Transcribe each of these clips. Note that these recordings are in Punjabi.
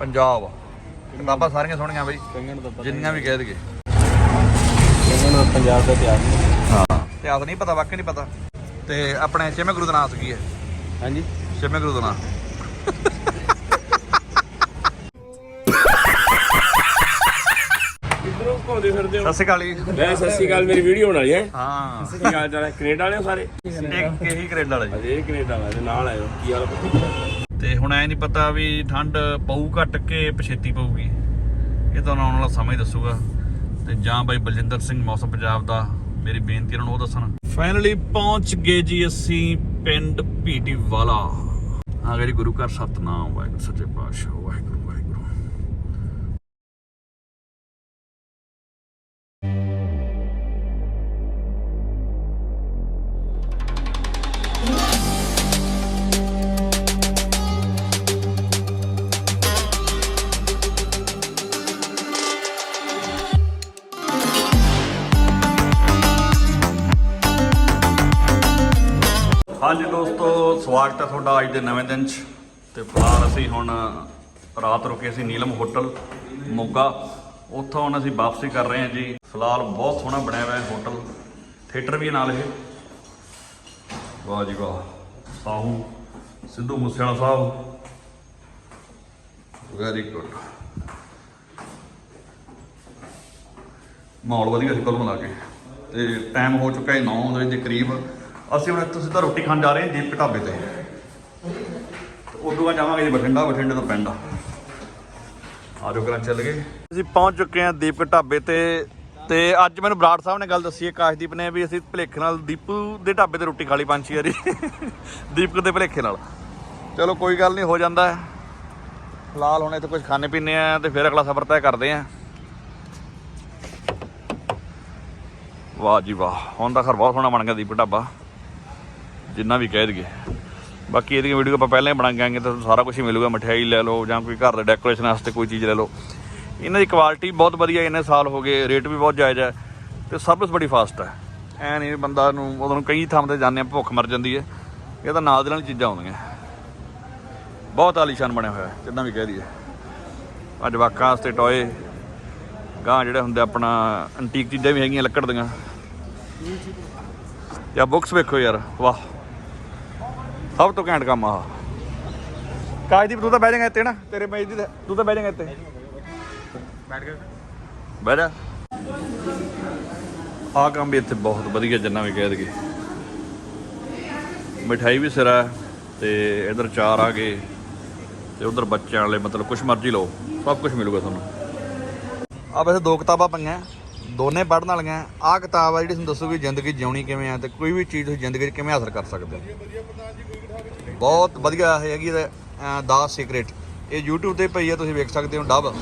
ਪੰਜਾਬ। ਕਿਤਾਬਾਂ ਸਾਰੀਆਂ ਸੋਹਣੀਆਂ ਬਈ। ਜਿੰਨੀਆਂ ਵੀ ਕਹਿ ਦਈਏ। ਨੂੰ ਪੰਜਾਬ ਦਾ ਇਤਿਹਾਸ ਹਾਂ ਇਤਿਹਾਸ ਨਹੀਂ ਪਤਾ ਵਾਕਈ ਨਹੀਂ ਪਤਾ। ਤੇ ਆਪਣੇ ਛੇਵੇਂ ਗੁਰੂ ਦਾ ਨਾਮ ਕੀ ਹੈ? ਹਾਂਜੀ। ਛੇਵੇਂ ਗੁਰੂ ਦਾ ਨਾਮ ਕਿੱਧਰੋਂ ਘੁੰਮਦੇ ਫਿਰਦੇ ਸਤਿ ਸ਼੍ਰੀ ਅਕਾਲ ਜੀ। ਸਤਿ ਸ਼੍ਰੀ ਅਕਾਲ ਮੇਰੀ ਵੀਡੀਓ ਬਣਾ ਲਈ ਹੈ। ਹਾਂ। ਕੀ ਹਾਲ ਚਾਲ ਹੈ ਕੈਨੇਡਾ ਵਾਲੇ ਸਾਰੇ? ਇੱਕ ਇਹੀ ਕੈਨੇਡਾ ਵਾਲਾ ਜੀ। ਅਜੇ ਕੈਨੇਡਾ ਵਾਲੇ ਨਾਲ ਆਇਓ ਕੀ ਹਾਲ ਹੈ ਤੇ ਹੁਣ ਐ ਨਹੀਂ ਪਤਾ ਵੀ ਠੰਡ ਪਊ ਘਟ ਕੇ ਪਛੇਤੀ ਪਊਗੀ। ਇਹ ਤਾਂ ਆਉਣ ਵਾਲਾ ਸਮਾਂ ਹੀ ਦੱਸੂਗਾ। ਤੇ ਜਾਂ ਬਾਈ ਬਲਜਿੰਦਰ ਸਿੰਘ ਮੌਸਮ ਪੰਜਾਬ ਦਾ ਮੇਰੀ ਬੇਨਤੀ ਉਹਨਾਂ ਨੂੰ ਉਹ ਦੱਸਣ। ਫਾਈਨਲੀ ਪਹੁੰਚ ਗਏ ਜੀ ਅਸੀਂ ਪਿੰਡ ਭੀਟੀ ਵਾਲਾ ਆ ਗਏ ਜੀ ਗੁਰੂ ਘਰ ਸਤਨਾਮ, ਵਾਹਿਗੁਰੂ ਸੱਚੇ ਪਾਤਸ਼ਾਹ, ਵਾਹਿਗੁਰੂ। ਹਾਂਜੀ ਦੋਸਤੋ, ਸਵਾਗਤ ਹੈ ਤੁਹਾਡਾ ਅੱਜ ਦੇ ਨਵੇਂ ਦਿਨ 'ਚ। ਤੇ ਫਿਲਹਾਲ ਅਸੀਂ ਹੁਣ ਰਾਤ ਰੁਕੇ ਸੀ ਨੀਲਮ ਹੋਟਲ, ਮੋਗਾ। ਉੱਥੋਂ ਹੁਣ ਅਸੀਂ ਵਾਪਸੀ ਕਰ ਰਹੇ ਹਾਂ ਜੀ। ਫਿਲਹਾਲ ਬਹੁਤ ਸੋਹਣਾ ਬਣਿਆ ਹੋਇਆ ਹੈ ਹੋਟਲ, ਥੀਏਟਰ ਵੀ ਹੈ ਨਾਲ ਇਹ। ਵਾਹ ਜੀ ਵਾਹ। ਸਾਹੂ, ਸਿੱਧੂ ਮੂਸੇਵਾਲਾ ਸਾਹਿਬ। ਵੈਰੀ ਗੁੱਡ ਮਾਹੌਲ ਵਧੀਆ ਸੀ ਕੁੱਲ ਮਿਲਾ ਕੇ। ਤੇ ਟਾਈਮ ਹੋ ਚੁੱਕਾ ਹੈ 9 ਵਜੇ ਦੇ ਕਰੀਬ। ਅਸੀਂ ਹੁਣ ਇੱਥੋਂ ਸਿੱਧਾ ਰੋਟੀ ਖਾਣ ਜਾ ਰਹੇ ਹਾਂ ਦੀਪਕ ਢਾਬੇ ਤੇ। ਉਦੋਂ ਬਾਅਦ ਜਾਵਾਂਗੇ ਜੀ ਬਠਿੰਡਾ, ਬਠਿੰਡੇ ਤੋਂ ਪਿੰਡ। ਆਜੋ ਕਰਾਂ ਚੱਲ ਗਏ। ਅਸੀਂ ਪਹੁੰਚ ਚੁੱਕੇ ਹਾਂ ਦੀਪਕ ਢਾਬੇ ਤੇ। ਤੇ ਅੱਜ ਮੈਨੂੰ ਬਰਾੜ ਸਾਹਿਬ ਨੇ ਗੱਲ ਦੱਸੀ ਹੈ, ਕਾਸ਼ਦੀਪ ਨੇ ਵੀ ਅਸੀਂ ਭਲੇਖੇ ਨਾਲ ਦੀਪੂ ਦੇ ਢਾਬੇ ਤੇ ਰੋਟੀ ਖਾ ਲਈ ਪੰਜ ਛੇ ਵਾਰੀ। ਦੀਪਕ ਦੇ ਭਲੇਖੇ ਨਾਲ। ਚਲੋ ਕੋਈ ਗੱਲ ਨਹੀਂ, ਹੋ ਜਾਂਦਾ ਹੈ। ਫਿਲਹਾਲ ਹੁਣ ਇੱਥੇ ਕੁਝ ਖਾਣੇ ਪੀਣੇ ਆ ਤੇ ਫਿਰ ਅਗਲਾ ਸਫ਼ਰ ਤੈਅ ਕਰਦੇ ਆ ਵਾਹ ਜੀ ਵਾਹ, ਹੁਣ ਤਾਂ ਖਰ ਬਹੁਤ ਸੋਹਣਾ ਬਣ ਗਿਆ ਦੀਪਕ ਢਾਬਾ। ਜਿੰਨਾ ਵੀ ਕਹਿ ਦਈਏ। ਬਾਕੀ ਇਹਦੀਆਂ ਵੀਡੀਓ ਆਪਾਂ ਪਹਿਲਾਂ ਹੀ ਬਣਾ ਕੇ ਆਏਂਗੇ ਤਾਂ ਤੁਹਾਨੂੰ ਸਾਰਾ ਕੁਝ ਹੀ ਮਿਲੂਗਾ, ਮਠਿਆਈ ਲੈ ਲਓ ਜਾਂ ਕੋਈ ਘਰ ਦੇ ਡੈਕੋਰੇਸ਼ਨ ਵਾਸਤੇ ਕੋਈ ਚੀਜ਼ ਲੈ ਲਓ। ਇਹਨਾਂ ਦੀ ਕੁਆਲਿਟੀ ਬਹੁਤ ਵਧੀਆ ਇੰਨੇ ਸਾਲ ਹੋ ਗਏ ਰੇਟ ਵੀ ਬਹੁਤ ਜਾਇਜ਼ ਹੈ ਤੇ ਸਰਵਿਸ ਬੜੀ ਫਾਸਟ ਹੈ। ਐ ਨਹੀਂ ਬੰਦਾ ਨੂੰ ਉਦੋਂ ਨੂੰ ਕਈ ਥਾਂ ਤੇ ਜਾਂਦੇ ਆ, ਭੁੱਖ ਮਰ ਜਾਂਦੀ ਹੈ। ਇਹ ਤਾਂ ਨਾਲ ਦੇ ਨਾਲ ਚੀਜ਼ਾਂ ਆਉਂਦੀਆਂ। ਬਹੁਤ ਆਲੀਸ਼ਾਨ ਬਣਿਆ ਹੋਇਆ, ਜਿੰਨਾ ਵੀ ਕਹਿ ਦਈਏ। ਅੱਜ ਜਵਾਕਾਂ ਵਾਸਤੇ ਟੋਏ ਗਾਂ ਜਿਹੜੇ ਹੁੰਦਾ ਆਪਣਾ ਐਂਟੀਕ ਚੀਜ਼ਾਂ ਵੀ ਹੈਗੀਆਂ, ਲੱਕੜ ਦੀਆਂ। ਜਾਂ ਬੁੱਕਸ ਵੇਖੋ ਯਾਰ, ਵਾਹ। ਸਭ ਤੋਂ ਘੈਂਟ ਕੰਮ ਆ ਕਾਜਦੀਪ ਤੂੰ ਤਾਂ ਬਹਿ ਜਾਏਗਾ ਇੱਥੇ ਨਾ ਤੇਰੇ ਮੇਜ ਦੀ ਤਾਂ- ਤੂੰ ਬਹਿ ਜਾਏਗਾ ਇੱਥੇ। ਬੈਠ ਕੇ। ਬਹਿ ਜਾ। ਆ ਕੰਮ ਵੀ ਇੱਥੇ ਬਹੁਤ ਵਧੀਆ ਜਿੰਨਾ ਵੀ ਕਹਿ ਦਈਏ। ਮਠਾਈ ਵੀ ਸਿਰਾ ਤੇ ਇਧਰ ਚਾਰ ਆ ਗਏ ਤੇ ਉਧਰ ਬੱਚਿਆਂ ਵਾਲੇ ਮਤਲਬ ਕੁਝ ਮਰਜ਼ੀ ਲਓ ਸਭ ਕੁਝ ਮਿਲੂਗਾ ਤੁਹਾਨੂੰ। ਆ ਵੈਸੇ ਦੋ ਕਿਤਾਬਾਂ ਪਈਆਂ। ਦੋਨੇ ਪੜ੍ਹਨ ਵਾਲੀਆਂ ਆ ਕਿਤਾਬ ਆ ਜਿਹੜੀ ਤੁਹਾਨੂੰ ਦੱਸੂਗੀ ਜ਼ਿੰਦਗੀ ਜਿਉਣੀ ਕਿਵੇਂ ਆ ਤੇ ਕੋਈ ਵੀ ਚੀਜ਼ ਤੁਸੀਂ ਜ਼ਿੰਦਗੀ 'ਚ ਕਿਵੇਂ ਹਾਸਲ ਕਰ ਸਕਦੇ ਹੋ। ਬਹੁਤ ਵਧੀਆ ਹੈਗੀ ਦਾ ਸੀਕ੍ਰੇਟ ਇਹ YouTube ਤੇ ਪਈ ਆ, ਤੁਸੀਂ ਵੇਖ ਸਕਦੇ ਹੋ ਡਬ।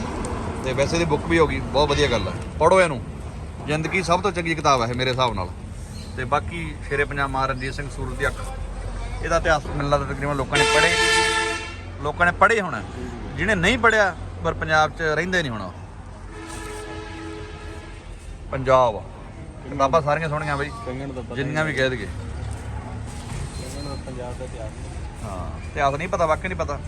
ਤੇ ਵੈਸੇ ਇਹਦੀ ਬੁੱਕ ਵੀ ਹੋ ਗਈ, ਬਹੁਤ ਵਧੀਆ ਗੱਲ ਹੈ ਪੜੋ ਇਹਨੂੰ। ਜ਼ਿੰਦਗੀ ਸਭ ਤੋਂ ਚੰਗੀ ਕਿਤਾਬ ਹੈ ਮੇਰੇ ਹਿਸਾਬ ਨਾਲ। ਤੇ ਬਾਕੀ ਸ਼ੇਰੇ ਪੰਜਾਬ ਮਹਾਰਾਜ ਰਣਜੀਤ ਸਿੰਘ ਸੂਰਜ ਦੀ ਅੱਖ। ਇਹਦਾ ਇਤਿਹਾਸ ਮੈਨੂੰ ਲੱਗਦਾ ਤਕਰੀਬਨ ਲੋਕਾਂ ਨੇ ਪੜ੍ਹੇ। ਲੋਕਾਂ ਨੇ ਪੜ੍ਹੇ ਹੋਣਾ। ਜਿਹਨੇ ਨਹੀਂ ਪੜ੍ਹਿਆ, ਪਰ ਪੰਜਾਬ 'ਚ ਰਹਿੰਦੇ ਨਹੀਂ ਹੋਣਾ। ਪੰਜਾਬ ਕਿਤਾਬਾਂ ਸਾਰੀਆਂ ਸੋਹਣੀਆਂ ਬਈ। ਪਤਾ ਜਿੰਨੀਆਂ ਵੀ ਕਹਿ ਦਈਏ। ਪੰਜਾਬ ਦਾ ਇਤਿਹਾਸ ਹਾਂ ਇਤਿਹਾਸ ਨਹੀਂ ਪਤਾ ਵਾਕਈ ਨਹੀਂ ਪਤਾ।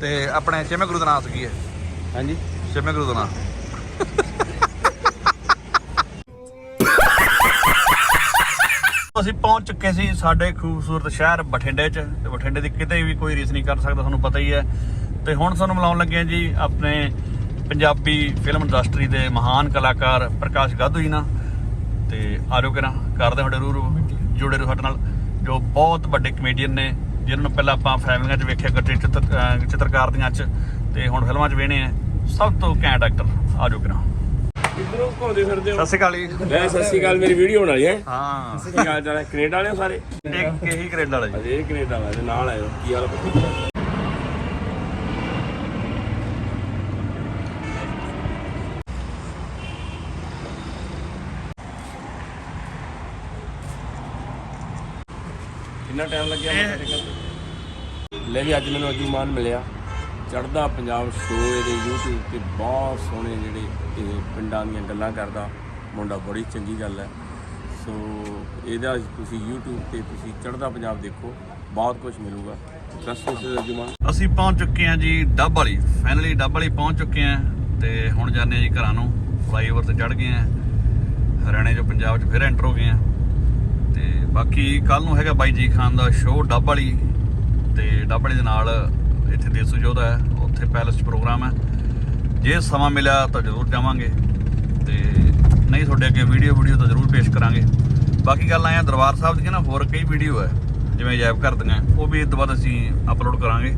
ਤੇ ਆਪਣੇ ਛੇਵੇਂ ਗੁਰੂ ਦਾ ਨਾਮ ਕੀ ਹੈ? ਹਾਂਜੀ। ਛੇਵੇਂ ਗੁਰੂ ਦਾ ਨਾਮ। ਅਸੀਂ ਪਹੁੰਚ ਚੁੱਕੇ ਸੀ ਸਾਡੇ ਖੂਬਸੂਰਤ ਸ਼ਹਿਰ ਬਠਿੰਡੇ 'ਚ। ਤੇ ਬਠਿੰਡੇ ਦੀ ਕਿਤੇ ਵੀ ਕੋਈ ਰੀਸ ਨਹੀਂ ਕਰ ਸਕਦਾ ਤੁਹਾਨੂੰ ਪਤਾ ਹੀ ਹੈ। ਤੇ ਹੁਣ ਤੁਹਾਨੂੰ ਮਿਲਾਉਣ ਲੱਗੇ ਹਾਂ ਜੀ ਆਪਣੇ ਪੰਜਾਬੀ ਫਿਲਮ ਇੰਡਸਟਰੀ ਦੇ ਮਹਾਨ ਕਲਾਕਾਰ ਪ੍ਰਕਾਸ਼ ਗਾਧੂ ਜੀ ਨਾਲ। ਤੇ ਆਜੋ ਕਿਰਾਂ ਕਰਦੇ ਸਾਡੇ ਰੂ ਰੂ ਜੁੜੇ ਰਹੋ ਸਾਡੇ ਨਾਲ ਜੋ ਬਹੁਤ ਵੱਡੇ ਕਮੇਡੀਅਨ ਨੇ ਜਿਨ੍ਹਾਂ ਨੂੰ ਪਹਿਲਾਂ ਆਪਾਂ ਫੈਮਲੀਆਂ 'ਚ ਵੇਖਿਆ ਗੱਟੇ ਚਿੱਤਰਕਾਰ ਦੀਆਂ 'ਚ ਤੇ ਹੁਣ ਫਿਲਮਾਂ 'ਚ ਵੇਖਣੇ ਆ। ਸਭ ਤੋਂ ਘੈਂਟ ਐਕਟਰ ਆਜੋ ਕਿਰਾਂ। ਕਿੱਧਰੋਂ ਘੁੰਮਦੇ ਫਿਰਦੇ ਹੋ? ਸਤਿ ਸ਼੍ਰੀ ਅਕਾਲ ਜੀ। ਲੈ ਸਤਿ ਸ਼੍ਰੀ ਅਕਾਲ ਮੇਰੀ ਵੀਡੀਓ ਬਣਾ ਲਈ ਹੈ। ਹਾਂ ਚਾਲ ਹੈ ਕੈਨੇਡਾ ਵਾਲੇ ਹੋ ਸਾਰੇ? ਇੱਕ ਇਹੀ ਕੈਨੇਡਾ ਵਾਲਾ। ਜੀ ਅਜੇ ਕੈਨੇਡਾ ਵਾਲੇ ਨਾਲ ਆਇਓ ਕੀ ਹਾਲ ਹੈ ਕਿੰਨਾ ਟਾਈਮ ਲੱਗਿਆ ਮੱਥਾ ਟੇਕਣ ਤੇ? ਲੈ ਵੀ ਅੱਜ ਮੈਨੂੰ ਅਜੂ ਮਾਨ ਮਿਲਿਆ। ਚੜਦਾ ਪੰਜਾਬ ਸ਼ੋਅ ਇਹਦੇ YouTube ਤੇ ਬਹੁਤ ਸੋਹਣੇ ਜਿਹੜੇ ਇਹ ਪਿੰਡਾਂ ਦੀਆਂ ਗੱਲਾਂ ਕਰਦਾ। ਮੁੰਡਾ ਬੜੀ ਚੰਗੀ ਗੱਲ ਹੈ। ਸੋ ਇਹਦਾ ਤੁਸੀਂ YouTube ਤੇ ਤੁਸੀਂ ਚੜਦਾ ਪੰਜਾਬ ਦੇਖੋ। ਬਹੁਤ ਕੁਝ ਮਿਲੂਗਾ। ਅਸੀਂ ਪਹੁੰਚ ਚੁੱਕੇ ਹਾਂ ਜੀ ਡੱਬ ਵਾਲੀ। ਫਾਈਨਲੀ ਡੱਬ ਵਾਲੀ ਪਹੁੰਚ ਚੁੱਕੇ ਹਾਂ ਤੇ ਹੁਣ ਜਾਂਦੇ ਹਾਂ ਜੀ ਘਰਾਂ ਨੂੰ। ਫਲਾਈਓਵਰ ਤੇ ਚੜ ਗਏ ਹਾਂ। ਹਰਿਆਣੇ ਚੋਂ ਪੰਜਾਬ 'ਚ ਫਿਰ ਐਂਟਰ ਹੋ ਗਏ ਹਾਂ। ਬਾਕੀ ਕੱਲ ਨੂੰ ਹੈਗਾ ਬਾਈ ਜੀ ਖਾਨ ਦਾ ਸ਼ੋਅ ਡੱਬ ਵਾਲੀ। ਤੇ ਡੱਬ ਵਾਲੀ ਦੇ ਨਾਲ ਇੱਥੇ ਦੇਸੂ ਜੋਧਾ ਹੈ, ਉੱਥੇ ਪੈਲਸ 'ਚ ਪ੍ਰੋਗਰਾਮ ਹੈ। ਜੇ ਸਮਾਂ ਮਿਲਿਆ ਤਾਂ ਜ਼ਰੂਰ ਜਾਵਾਂਗੇ। ਤੇ ਨਹੀਂ ਤੁਹਾਡੇ ਅੱਗੇ ਵੀਡੀਓ ਵੀਡੀਓ ਤਾਂ ਜ਼ਰੂਰ ਪੇਸ਼ ਕਰਾਂਗੇ। ਬਾਕੀ ਗੱਲ ਆਇਆ ਦਰਬਾਰ ਸਾਹਿਬ ਦੀਆਂ ਨਾ ਹੋਰ ਕਈ ਵੀਡੀਓ ਹੈ, ਜਿਵੇਂ ਜੈਬ ਕਰਦੀਆਂ ਉਹ ਵੀ ਇਸ ਤੋਂ ਬਾਅਦ ਅਸੀਂ ਅਪਲੋਡ ਕਰਾਂਗੇ।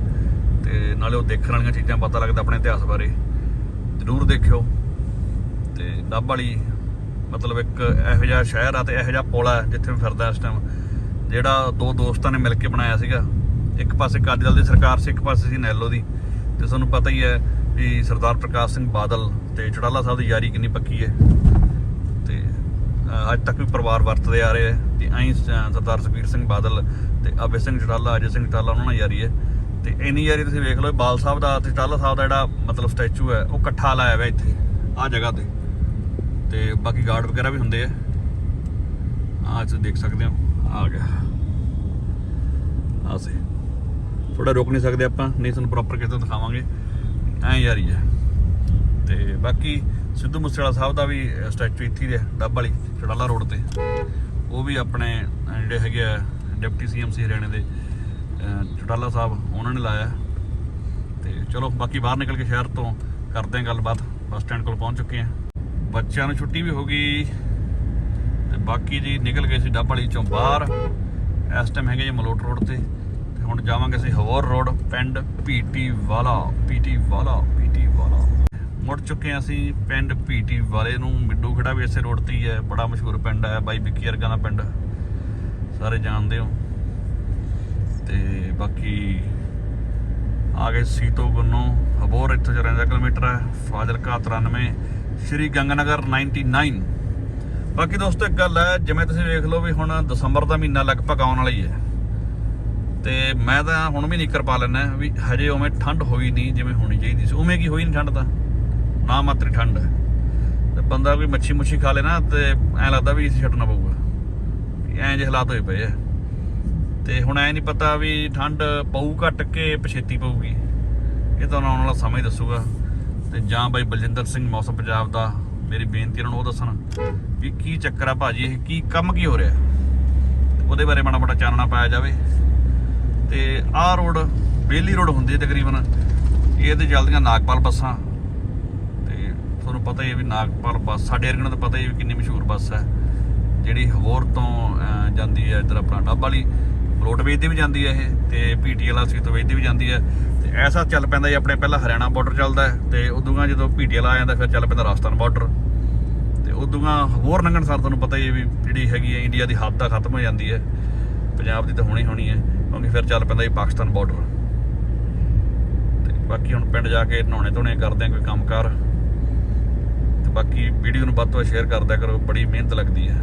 ਤੇ ਨਾਲੇ ਉਹ ਦੇਖਣ ਵਾਲੀਆਂ ਚੀਜ਼ਾਂ ਪਤਾ ਲੱਗਦਾ ਆਪਣੇ ਇਤਿਹਾਸ ਬਾਰੇ। ਜ਼ਰੂਰ ਦੇਖਿਓ। ਤੇ ਡੱਬ ਵਾਲੀ ਮਤਲਬ ਇੱਕ ਇਹੋ ਜਿਹਾ ਸ਼ਹਿਰ ਆ ਤੇ ਇਹੋ ਜਿਹਾ ਪੁਲ ਆ ਜਿੱਥੇ ਮੈਂ ਫਿਰਦਾ ਇਸ ਟਾਈਮ ਜਿਹੜਾ ਦੋ ਦੋਸਤਾਂ ਨੇ ਮਿਲ ਕੇ ਬਣਾਇਆ ਸੀਗਾ। ਇੱਕ ਪਾਸੇ ਅਕਾਲੀ ਦਲ ਦੀ ਸਰਕਾਰ ਸੀ, ਇੱਕ ਪਾਸੇ ਸੀ ਨੈਲੋ ਦੀ। ਤੇ ਤੁਹਾਨੂੰ ਪਤਾ ਹੀ ਹੈ ਵੀ ਸਰਦਾਰ ਪ੍ਰਕਾਸ਼ ਸਿੰਘ ਬਾਦਲ ਤੇ ਚੜਾਲਾ ਸਾਹਿਬ ਦੀ ਯਾਰੀ ਕਿੰਨੀ ਪੱਕੀ ਹੈ। ਤੇ ਅੱਜ ਤੱਕ ਵੀ ਪਰਿਵਾਰ ਵਰਤਦੇ ਆ ਰਹੇ ਹੈ ਤੇ ਐਂ ਸਰਦਾਰ ਸੁਖਬੀਰ ਸਿੰਘ ਬਾਦਲ ਤੇ ਅਭੈ ਸਿੰਘ ਚੜਾਲਾ, ਅਜੇ ਸਿੰਘ ਚੜਾਲਾ, ਉਹਨਾਂ ਨਾਲ ਯਾਰੀ ਹੈ। ਤੇ ਇੰਨੀ ਯਾਰੀ ਤੁਸੀਂ ਵੇਖ ਲਓ, ਬਾਲ ਸਾਹਿਬ ਦਾ ਤੇ ਚੜਾਲਾ ਸਾਹਿਬ ਦਾ ਜਿਹੜਾ ਮਤਲਬ ਸਟੈਚੂ ਹੈ, ਉਹ ਇਕੱਠਾ ਲਾਇਆ ਹੋਇਆ ਇੱਥੇ ਆ ਜਗ੍ਹਾ ਤੇ। ਤੇ ਬਾਕੀ ਗਾਰਡ ਵਗੈਰਾ ਵੀ ਹੁੰਦੇ ਆ। ਆਹ ਤੁਸੀਂ ਦੇਖ ਸਕਦੇ ਹੋ ਆ ਗਿਆ। ਆ ਸੇ। ਥੋੜਾ ਰੁਕ ਨਹੀਂ ਸਕਦੇ ਆਪਾਂ ਨਹੀਂ ਤੁਹਾਨੂੰ ਪ੍ਰੋਪਰ ਕਿਤੇ ਦਿਖਾਵਾਂਗੇ। ਐਂ ਯਾਰੀ ਹੈ। ਤੇ ਬਾਕੀ ਸਿੱਧੂ ਮੂਸੇਵਾਲਾ ਸਾਹਿਬ ਦਾ ਵੀ ਸਟੈਚੂ ਇੱਥੇ ਹੀ ਡੱਬ ਵਾਲੀ ਚੜਾਲਾ ਰੋਡ ਤੇ। ਉਹ ਵੀ ਆਪਣੇ ਜਿਹੜੇ ਹੈਗੇ ਆ ਡਿਪਟੀ ਸੀਐਮ ਸੀ ਹਰਿਆਣੇ ਦੇ ਅਹ, ਚੜਾਲਾ ਸਾਹਿਬ ਉਹਨਾਂ ਨੇ ਲਾਇਆ। ਤੇ ਚਲੋ ਬਾਕੀ ਬਾਹਰ ਨਿਕਲ ਕੇ ਸ਼ਹਿਰ ਤੋਂ ਕਰਦੇ ਹਾਂ ਗੱਲਬਾਤ ਬੱਸ ਸਟੈਂਡ ਕੋਲ ਪਹੁੰਚ ਚੁੱਕੇ ਹਾਂ। ਬੱਚਿਆਂ ਨੂੰ ਛੁੱਟੀ ਵੀ ਹੋ ਗਈ ਤੇ ਬਾਕੀ ਜੀ ਨਿਕਲ ਗਏ ਸੀ ਡੱਬ ਵਾਲੀ ਚੋਂ ਬਾਹਰ। ਇਸ ਟਾਈਮ ਹੈਗੇ ਜੀ ਮਲੋਟ ਰੋਡ ਤੇ। ਤੇ ਹੁਣ ਜਾਵਾਂਗੇ ਅਸੀਂ ਹਵੋਰ ਰੋਡ, ਪਿੰਡ ਪੀਟੀ ਵਾਲਾ ਪੀਟੀ ਵਾਲਾ ਪੀਟੀ ਵਾਲਾ। ਮੁੜ ਚੁੱਕੇ ਹਾਂ ਅਸੀਂ ਪਿੰਡ ਪੀਟੀ ਵਾਲੇ ਨੂੰ। ਮਿੱਡੂ ਖੜਾ ਵੀ ਇਸੇ ਰੋਡ ਤੇ ਹੀ ਹੈ, ਬੜਾ ਮਸ਼ਹੂਰ ਪਿੰਡ ਹੈ, ਬਾਈ ਵਿੱਕੀ ਵਰਗਾ ਦਾ ਪਿੰਡ। ਸਾਰੇ ਜਾਣਦੇ ਹੋ। ਤੇ ਬਾਕੀ ਆ ਗਏ ਸੀਤੋ ਗੁੰਨੋ। ਹਬੋਰ ਇੱਥੋਂ 54 ਕਿਲੋਮੀਟਰ ਹੈ, ਫਾਜ਼ਿਲਕਾ 93 ਸ਼੍ਰੀ ਗੰਗਨਗਰ 99 ਬਾਕੀ ਦੋਸਤੋ ਇੱਕ ਗੱਲ ਹੈ, ਜਿਵੇਂ ਤੁਸੀਂ ਵੇਖ ਲਓ ਵੀ ਹੁਣ ਦਸੰਬਰ ਦਾ ਮਹੀਨਾ ਲਗਭਗ ਆਉਣ ਵਾਲਾ ਹੀ ਹੈ। ਤੇ ਮੈਂ ਤਾਂ ਹੁਣ ਵੀ ਨਿੱਕਰ ਪਾ ਲੈਣਾ ਵੀ ਹਜੇ ਉਵੇਂ ਠੰਡ ਹੋਈ ਨਹੀਂ ਜਿਵੇਂ ਹੋਣੀ ਚਾਹੀਦੀ ਸੀ। ਉਵੇਂ ਕੀ ਹੋਈ ਨਹੀਂ ਠੰਡ ਤਾਂ? ਨਾ ਮਾਤਰੀ ਠੰਡ ਹੈ। ਤੇ ਬੰਦਾ ਕੋਈ ਮੱਛੀ ਮੁੱਛੀ ਖਾ ਲੇ ਨਾ ਤੇ ਐਂ ਲੱਗਦਾ ਵੀ ਇਸ ਛੱਡਣਾ ਪਊਗਾ। ਐਂ ਜਿਹੇ ਹਾਲਾਤ ਹੋਏ ਪਏ ਆ। ਤੇ ਹੁਣ ਐ ਨਹੀਂ ਪਤਾ ਵੀ ਠੰਡ ਪਊ ਘਟ ਕੇ ਪਛੇਤੀ ਪਊਗੀ। ਇਹ ਤਾਂ ਆਉਣ ਵਾਲਾ ਸਮਾਂ ਹੀ ਦੱਸੂਗਾ। ਤੇ ਜਾਂ ਬਾਈ ਬਲਜਿੰਦਰ ਸਿੰਘ ਮੌਸਮ ਪੰਜਾਬ ਦਾ ਮੇਰੀ ਬੇਨਤੀ ਉਹਨਾਂ ਨੂੰ ਉਹ ਦੱਸਣ ਵੀ ਕੀ ਚੱਕਰ ਆ ਭਾਜੀ, ਇਹ ਕੀ ਕੰਮ ਕੀ ਹੋ ਰਿਹਾ? ਉਹਦੇ ਬਾਰੇ ਮਾੜਾ ਮਾੜਾ ਚਾਨਣਾ ਪਾਇਆ ਜਾਵੇ। ਤੇ ਆਹ ਰੋਡ, ਬੇਲੀ ਰੋਡ ਹੁੰਦੀ ਹੈ ਤਕਰੀਬਨ। ਇਹਦੇ ਤੇ ਨਾਗਪਾਲ ਬੱਸਾਂ। ਤੇ ਤੁਹਾਨੂੰ ਪਤਾ ਹੀ ਹੈ ਵੀ ਨਾਗਪਾਲ ਬੱਸ, ਸਾਡੇ ਏਰੀਏ ਨੂੰ ਤਾਂ ਪਤਾ ਹੀ ਹੈ ਵੀ ਕਿੰਨੀ ਮਸ਼ਹੂਰ ਬੱਸ ਹੈ। ਜਿਹੜੀ ਹਵੋਰ ਤੋਂ ਜਾਂਦੀ ਹੈ ਇੱਧਰ ਆਪਣਾ ਡੱਬ ਵਾਲੀ। ਰੋਡਵੇਜ ਦੀ ਵੀ ਜਾਂਦੀ ਹੈ ਇਹ, ਤੇ ਪੀਟੀ ਵਾਲਾ ਸੀ ਤੋਂ ਵੇਚਦੀ ਵੀ ਜਾਂਦੀ ਹੈ। ਤੇ ਐਸਾ ਚੱਲ ਪੈਂਦਾ ਜੀ, ਆਪਣੇ ਪਹਿਲਾਂ ਹਰਿਆਣਾ ਬਾਰਡਰ ਚੱਲਦਾ ਹੈ ਉਦੋਂ ਉਦੋਂਗਾ ਜਦੋਂ ਪੀਟੀ ਵਾਲਾ ਆ ਜਾਂਦਾ, ਫਿਰ ਚੱਲ ਪੈਂਦਾ ਰਾਜਸਥਾਨ ਬਾਰਡਰ ਤੇ ਉਦੋਂਗਾ ਹੋਰ ਲੰਘਣ ਸਰ ਤੁਹਾਨੂੰ ਪਤਾ ਹੀ ਹੈ ਵੀ ਜਿਹੜੀ ਹੈਗੀ ਹੈ ਇੰਡੀਆ ਦੀ ਹੱਦ ਤਾਂ ਖਤਮ ਹੋ ਜਾਂਦੀ ਹੈ। ਪੰਜਾਬ ਦੀ ਤਾਂ ਹੋਣੀ ਹੋਣੀ ਹੈ, ਕਿਉਂਕਿ ਫਿਰ ਚੱਲ ਪੈਂਦਾ ਜੀ ਪਾਕਿਸਤਾਨ ਬਾਰਡਰ ਤੇ ਬਾਕੀ ਹੁਣ ਪਿੰਡ ਜਾ ਕੇ ਨਹਾਉਣੇ ਧੋਣੇ ਕਰਦੇ ਆ, ਕੋਈ ਕੰਮਕਾਰ ਤੇ ਬਾਕੀ ਵੀਡੀਓ ਨੂੰ ਵੱਧ ਤੋਂ ਵੱਧ ਸ਼ੇਅਰ ਕਰਦਿਆ ਕਰੋ, ਬੜੀ ਮਿਹਨਤ ਲੱਗਦੀ ਹੈ।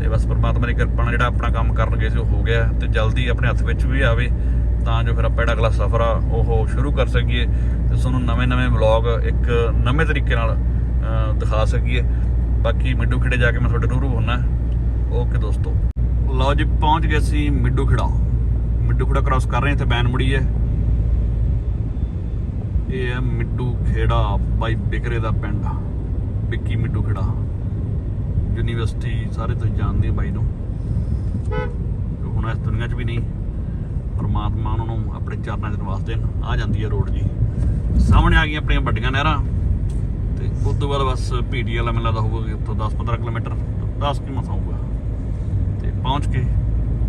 ਤੇ ਬਸ ਪਰਮਾਤਮਾ ਦੀ ਕਿਰਪਾ ਨਾਲ ਜਿਹੜਾ ਆਪਣਾ ਕੰਮ ਕਰਨ ਗਏ ਸੀ ਉਹ ਹੋ ਗਿਆ ਤੇ ਜਲਦੀ ਆਪਣੇ ਹੱਥ ਵਿੱਚ ਵੀ ਆਵੇ, ਤਾਂ ਜੋ ਫਿਰ ਆਪਾਂ ਜਿਹੜਾ ਅਗਲਾ ਸਫ਼ਰ ਆ, ਉਹ ਸ਼ੁਰੂ ਕਰ ਸਕੀਏ ਤੇ ਤੁਹਾਨੂੰ ਨਵੇਂ-ਨਵੇਂ ਵਲੌਗ ਇੱਕ ਨਵੇਂ ਤਰੀਕੇ ਨਾਲ ਦਿਖਾ ਸਕੀਏ। ਬਾਕੀ ਮਿੱਡੂ ਖੇੜੇ ਜਾ ਕੇ ਮੈਂ ਤੁਹਾਡੇ ਰੂਰੂ ਹੁੰਨਾ। ਓਕੇ ਦੋਸਤੋ। ਲਓ ਜੀ, ਪਹੁੰਚ ਗਏ ਸੀ ਮਿੱਡੂ ਖੇੜਾ। ਮਿੱਡੂ ਖੇੜਾ ਕ੍ਰਾਸ ਕਰ ਰਹੇ ਇੱਥੇ ਬੈਨ ਮੁੜੀ ਹੈ। ਇਹ ਹੈ ਮਿੱਡੂ ਖੇੜਾ ਬਾਈ ਬਿਕਰੇ ਦਾ ਪਿੰਡ, ਵਿੱਕੀ ਮਿੱਡੂ ਖੇੜਾ। ਯੂਨੀਵਰਸਿਟੀ ਸਾਰੇ ਤੁਸੀਂ ਜਾਣਦੇ ਹੋ ਬਾਈ ਨੂੰ। ਹੁਣ ਇਸ ਦੁਨੀਆ 'ਚ ਵੀ ਨਹੀਂ, ਪਰਮਾਤਮਾ ਉਹਨਾਂ ਨੂੰ ਆਪਣੇ ਚਰਨਾਂ 'ਚ ਨਿਵਾਸ ਦੇਣ। ਆ ਜਾਂਦੀ ਹੈ ਰੋਡ ਜੀ। ਸਾਹਮਣੇ ਆ ਗਈਆਂ ਆਪਣੀਆਂ ਵੱਡੀਆਂ ਨਹਿਰਾਂ। ਤੇ ਉਸ ਤੋਂ ਬਾਅਦ ਬਸ ਪੀਟੀ ਵਾਲਾ ਮੈਨੂੰ ਲੱਗਦਾ ਹੋਊਗਾ ਕਿ ਉੱਥੋਂ 10-15 ਕਿਲੋਮੀਟਰ 10 ਕਿ ਮਸਾ ਹੋਊਗਾ। ਤੇ ਪਹੁੰਚ ਕੇ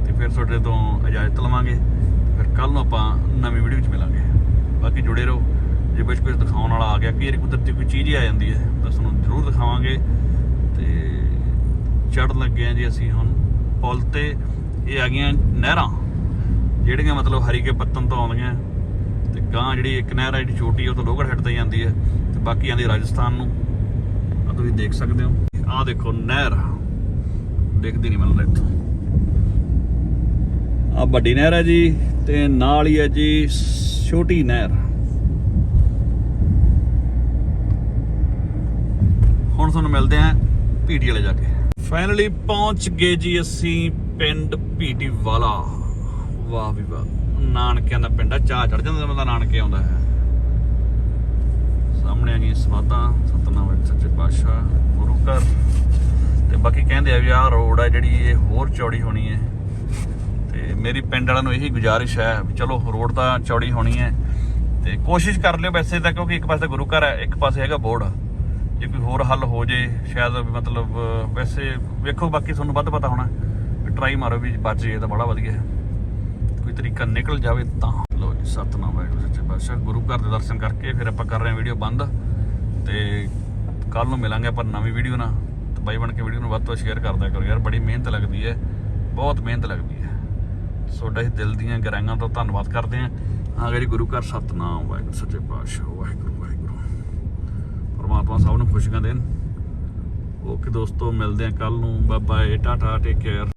ਤੇ ਫਿਰ ਤੁਹਾਡੇ ਤੋਂ ਇਜਾਜ਼ਤ ਲਵਾਂਗੇ। ਤੇ ਫਿਰ ਕੱਲ ਨੂੰ ਆਪਾਂ ਨਵੀਂ ਵੀਡੀਓ 'ਚ ਮਿਲਾਂਗੇ। ਬਾਕੀ ਜੁੜੇ ਰਹੋ। ਜੇ ਕੁਝ ਕੁਝ ਦਿਖਾਉਣ ਵਾਲਾ ਆ ਗਿਆ ਕਿ ਕੁਦਰਤੀ ਕੋਈ ਚੀਜ਼ ਹੀ ਆ ਜਾਂਦੀ ਹੈ, ਤਾਂ ਤੁਹਾਨੂੰ ਜ਼ਰੂਰ ਦਿਖਾਵਾਂਗੇ। ਤੇ ਚੜ੍ਹਨ ਲੱਗੇ ਆ ਜੀ ਅਸੀਂ ਹੁਣ। ਪੁਲ ਤੇ ਇਹ ਆ ਗਈਆਂ ਨਹਿਰਾਂ, ਜਿਹੜੀਆਂ ਮਤਲਬ ਹਰੀ ਕੇ ਪੱਤਨ ਤੋਂ ਆਉਂਦੀਆਂ। ਤੇ ਗਾਂ ਜਿਹੜੀ ਇੱਕ ਨਹਿਰ ਹੈ ਜਿਹੜੀ ਛੋਟੀ, ਉਹ ਤੋਂ ਲੋਹਗੜ੍ਹ ਹੈਡ ਤੇ ਜਾਂਦੀ ਹੈ ਤੇ ਬਾਕੀ ਜਾਂਦੀ ਰਾਜਸਥਾਨ ਨੂੰ। ਆ ਤੁਸੀਂ ਦੇਖ ਸਕਦੇ ਹੋ। ਆਹ ਦੇਖੋ ਨਹਿਰ। ਦੇਖਦੀ ਨਹੀਂ ਮੈਨੂੰ ਇੱਥੋਂ। ਆ ਵੱਡੀ ਨਹਿਰ ਹੈ ਜੀ, ਤੇ ਨਾਲ ਹੀ ਹੈ ਜੀ ਛੋਟੀ ਨਹਿਰ। ਹੁਣ ਤੁਹਾਨੂੰ ਮਿਲਦੇ ਆਂ ਪੀਟੀ ਵਾਲੇ ਜਾ ਕੇ। ਫਾਈਨਲੀ ਪਹੁੰਚ ਗਏ ਜੀ ਅਸੀਂ ਪਿੰਡ ਪੀਟੀ ਵਾਲਾ ਵਾਹ ਵੀ ਵਾਹ। ਨਾਨਕਿਆਂ ਦਾ ਪਿੰਡ ਆ ਚਾਹ ਚੜ ਜਾਂਦਾ ਬੰਦਾ ਨਾਨਕੇ ਆਉਂਦਾ ਹੈ। ਸਾਹਮਣੇ ਆ ਗਈ ਸਮਾਧਾਂ ਸਤਨਾਮ ਵਾਹਿਗੁਰੂ ਸੱਚੇ ਪਾਤਸ਼ਾਹ, ਗੁਰੂ ਘਰ। ਤੇ ਬਾਕੀ ਕਹਿੰਦੇ ਆ ਵੀ ਆਹ ਰੋਡ ਆ ਜਿਹੜੀ ਇਹ ਹੋਰ ਚੌੜੀ ਹੋਣੀ ਹੈ। ਤੇ ਮੇਰੀ ਪਿੰਡ ਵਾਲਿਆਂ ਨੂੰ ਇਹੀ ਗੁਜ਼ਾਰਿਸ਼ ਹੈ ਵੀ ਚਲੋ ਰੋਡ ਤਾਂ ਚੌੜੀ ਹੋਣੀ ਹੈ। ਤੇ ਕੋਸ਼ਿਸ਼ ਕਰ ਲਿਓ ਵੈਸੇ ਤਾਂ, ਕਿਉਂਕਿ ਇੱਕ ਪਾਸੇ ਗੁਰੂ ਘਰ ਹੈ, ਇੱਕ ਪਾਸੇ ਹੈਗਾ ਬੋਰਡ ਜੇ ਕੋਈ ਹੋਰ ਹੱਲ ਹੋ ਜੇ, ਸ਼ਾਇਦ ਮਤਲਬ ਵੈਸੇ ਵੇਖੋ ਬਾਕੀ ਤੁਹਾਨੂੰ ਵੱਧ ਪਤਾ ਹੋਣਾ ਟਰਾਈ ਮਾਰੋ ਵੀ ਬਚ ਜੇ ਤਾਂ ਬੜਾ ਵਧੀਆ ਹੈ। ਕੋਈ ਤਰੀਕਾ ਨਿਕਲ ਜਾਵੇ ਤਾਂ। ਲੋ ਜੀ, ਸਤਨਾਮ ਵਾਹਿਗੁਰੂ, ਸੱਚੇ ਪਾਤਸ਼ਾਹ, ਗੁਰੂ ਘਰ ਦੇ ਦਰਸ਼ਨ ਕਰਕੇ ਫਿਰ ਆਪਾਂ ਕਰ ਰਹੇ ਹਾਂ ਵੀਡੀਓ ਬੰਦ। ਤੇ ਕੱਲ ਨੂੰ ਮਿਲਾਂਗੇ ਆਪਾਂ ਨਵੀਂ ਵੀਡੀਓ ਨਾਲ। ਤੇ ਬਾਈ ਬਣ ਕੇ ਵੀਡੀਓ ਨੂੰ ਵੱਧ ਤੋਂ ਸ਼ੇਅਰ ਕਰਦਾ ਕਰੋ। ਯਾਰ, ਬੜੀ ਮਿਹਨਤ ਲੱਗਦੀ ਹੈ। ਬਹੁਤ ਮਿਹਨਤ ਲੱਗਦੀ ਹੈ। ਤੁਹਾਡਾ ਹੀ ਦਿਲ ਦੀਆਂ ਗਹਿਰਾਈਆਂ ਤੋਂ ਧੰਨਵਾਦ ਕਰਦੇ ਹਾਂ। ਹਾਂ, ਜਿਹੜੀ ਗੁਰੂ ਘਰ, ਸਤਨਾਮ ਵਾਹਿਗੁਰੂ, ਸੱਚੇ ਪਾਤਸ਼ਾਹ, ਵਾਹਿਗੁਰੂ ਵਾਹਿਗੁਰੂ। ਪਰਮਾਤਮਾ ਸਭ ਨੂੰ ਖੁਸ਼ੀਆਂ ਦੇਣ। ਓਕੇ ਦੋਸਤੋ, ਮਿਲਦੇ ਆ ਕੱਲ ਨੂੰ। ਬਾਏ ਬਾਏ ਟਾਟਾ ਟੇਕ ਕੇਅਰ